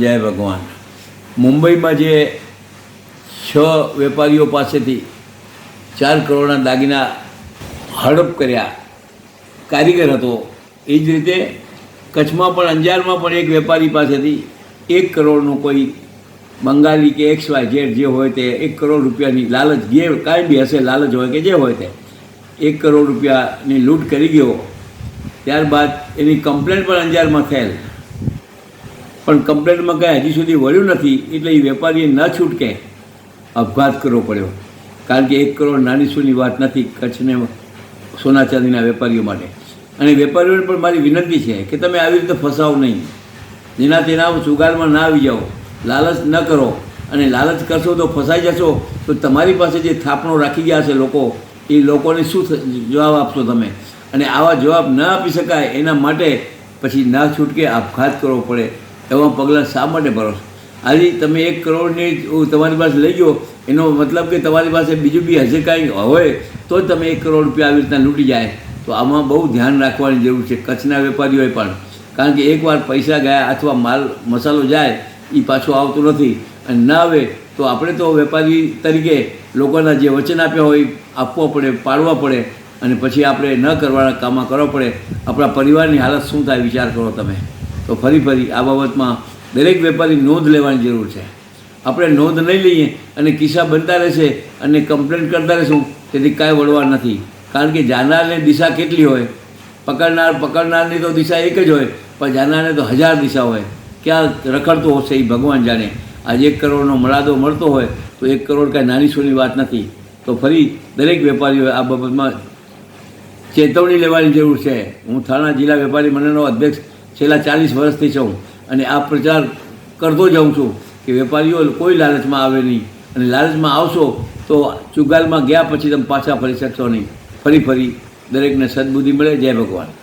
જય ભગવાન. મુંબઈમાં જે છ વેપારીઓ પાસેથી ચાર કરોડના દાગીના હડપ કર્યા, કારીગર હતો. એ જ રીતે કચ્છમાં પણ અંજારમાં પણ એક વેપારી પાસેથી એક કરોડનું કોઈ બંગાળી કે એક્સ વાય ઝેડ જે હોય તે એક કરોડ રૂપિયાની લાલચ જે કાંઈ બી હશે, લાલચ હોય કે જે હોય તે, એક કરોડ રૂપિયાની લૂંટ કરી ગયો. ત્યારબાદ એની કમ્પ્લેન પણ અંજારમાં થયેલ. પણ કમ્પ્લેનમાં કાંઈ હજી સુધી વળ્યું નથી, એટલે એ વેપારીએ ન છૂટકે આપઘાત કરવો પડ્યો. કારણ કે એક કરોડ નાની સૂની વાત નથી કચ્છને સોના ચાંદીના વેપારીઓ માટે. અને વેપારીઓને પણ મારી વિનંતી છે કે તમે આવી રીતે ફસાવો નહીં. જેના તેના સુગારમાં ના આવી જાઓ, લાલચ ન કરો. અને લાલચ કરશો તો ફસાઈ જશો. તો તમારી પાસે જે થાપણો રાખી ગયા છે લોકો, એ લોકોને શું જવાબ આપશો તમે? અને આવા જવાબ ન આપી શકાય એના માટે પછી ના છૂટકે આપઘાત કરવો પડે. એવા પગલાં શા માટે ભરો? આજે તમે એક કરોડની તમારી પાસે લઈ ગયો એનો મતલબ કે તમારી પાસે બીજું બી હશે કાંઈ હોય, તો તમે એક કરોડ રૂપિયા આવી રીતના લૂંટી જાય. તો આમાં બહુ ધ્યાન રાખવાની જરૂર છે, કચ્છના વેપારીઓએ પણ. કારણ કે એકવાર પૈસા ગયા અથવા માલ, મસાલો જાય એ પાછો આવતો નથી. અને ના આવે, તો આપણે તો વેપારી તરીકે લોકોના જે વચન આપ્યા હોય, આપવા પડે પાડવા પડે. અને પછી આપણે ન કરવાના કામમાં કરવા પડે. આપણા પરિવારની હાલત શું થાય, વિચાર કરો તમે. તો ફરી ફરી આ બાબતમાં દરેક વેપારી નોંધ લેવાની જરૂર છે. આપણે નોંધ નહીં લઈએ અને કિસ્સા બનતા રહેશે અને કમ્પ્લેન કરતા રહેશું, તેથી કાંઈ વળવા નથી. કારણ કે જાનારની દિશા કેટલી હોય? પકડનાર પકડનારની તો દિશા એક જ હોય, પણ જાનારને તો હજાર દિશા હોય. ક્યાં રખડતો હશે એ ભગવાન જાણે. આજે એક કરોડનો મરાદો મળતો હોય, તો એક કરોડ કાંઈ નાની સૂની વાત નથી. તો ફરી દરેક વેપારીઓએ આ બાબતમાં ચેતવણી લેવાની જરૂર છે. હું થાણા જિલ્લા વેપારી મંડળનો અધ્યક્ષ છેલ્લા ચાલીસ વર્ષથી છું અને આ પ્રચાર કરતો જાઉં છું કે વેપારીઓ કોઈ લાલચમાં આવે નહીં અને લાલચમાં આવશો તો ચુગાલમાં ગયા પછી તમે પાછા ફરી શકશો નહીં. ફરી ફરી દરેકને સદબુદ્ધિ મળે. જય ભગવાન.